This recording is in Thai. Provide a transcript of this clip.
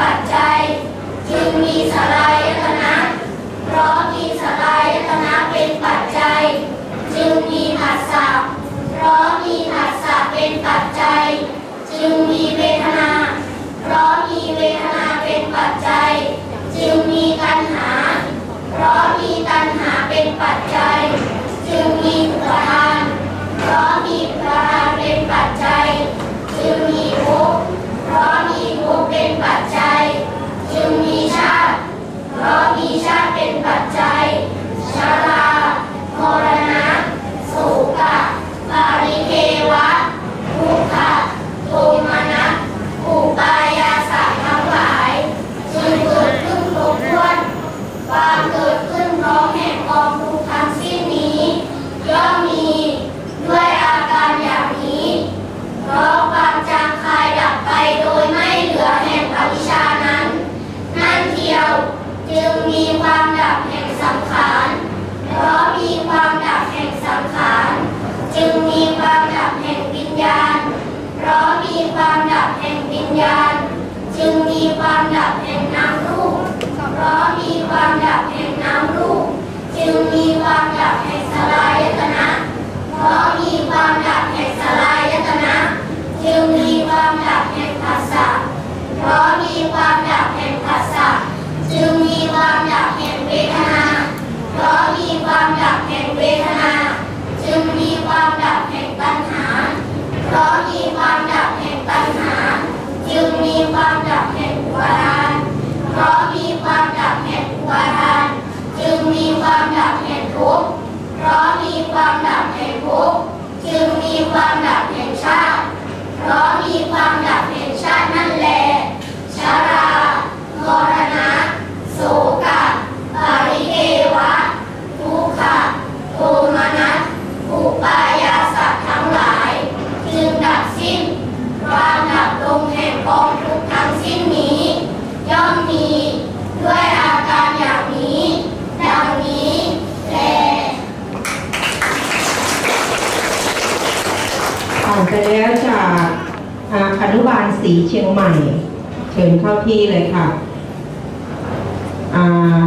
ปัจจัย จึงมีสลายตนะเพราะมีสลายตนะเป็นปัจจัย จึงมีผัสสะเพราะมีผัสสะเป็นปัจจัย จึงมีเวทนา เพราะมีเวทนาเป็นปัจจัย จึงมีตัณหา เพราะมีตัณหาเป็นปัจจัย จึงมีอุปทาน เพราะมีอุปทานเป็นปัจจัย จึงมีภพเพราะมีภพเป็น ความดับแห่งวิญญาณ จึงมีความดับแห่งนามรูปเพราะมีความดับแห่งนามรูป จึงมีความดับแห่งสลายตนะเพราะมีความดับแห่งสลายตนะจึงมีความดับแห่งภาษะเพราะมีความดับแห่งภาษะจึงมีความดับแห่งเวทนาเพราะมีความดับแห่งเวทนา จึงมีความดับแห่งตัณหาเพราะมีความดับ จึงมีความดับแห่งอุปาทาน เพราะมีความดับแห่งอุปาทาน จึงมีความดับแห่งทุกข์ เพราะมีความดับแห่งทุกข์ จึงมีความดับแห่งชาติ เพราะมีความดับแห่งชาตินั่นแลชรามรณะโสกะปาริเทวะ ทุกขะโทมนัสอุปายาสัตว์ทั้งหลาย จึงดับสิ้น ความดับลงแห่งกองทุกข์ทั้งสิ้นนี้ ย่อมมีด้วยอาการอย่างนี้ ดังนี้แล ผ่าน ไปแล้วจากอ่าอนุบาลสีเชียงใหม่ เชิญเข้าที่เลยค่ะอ่า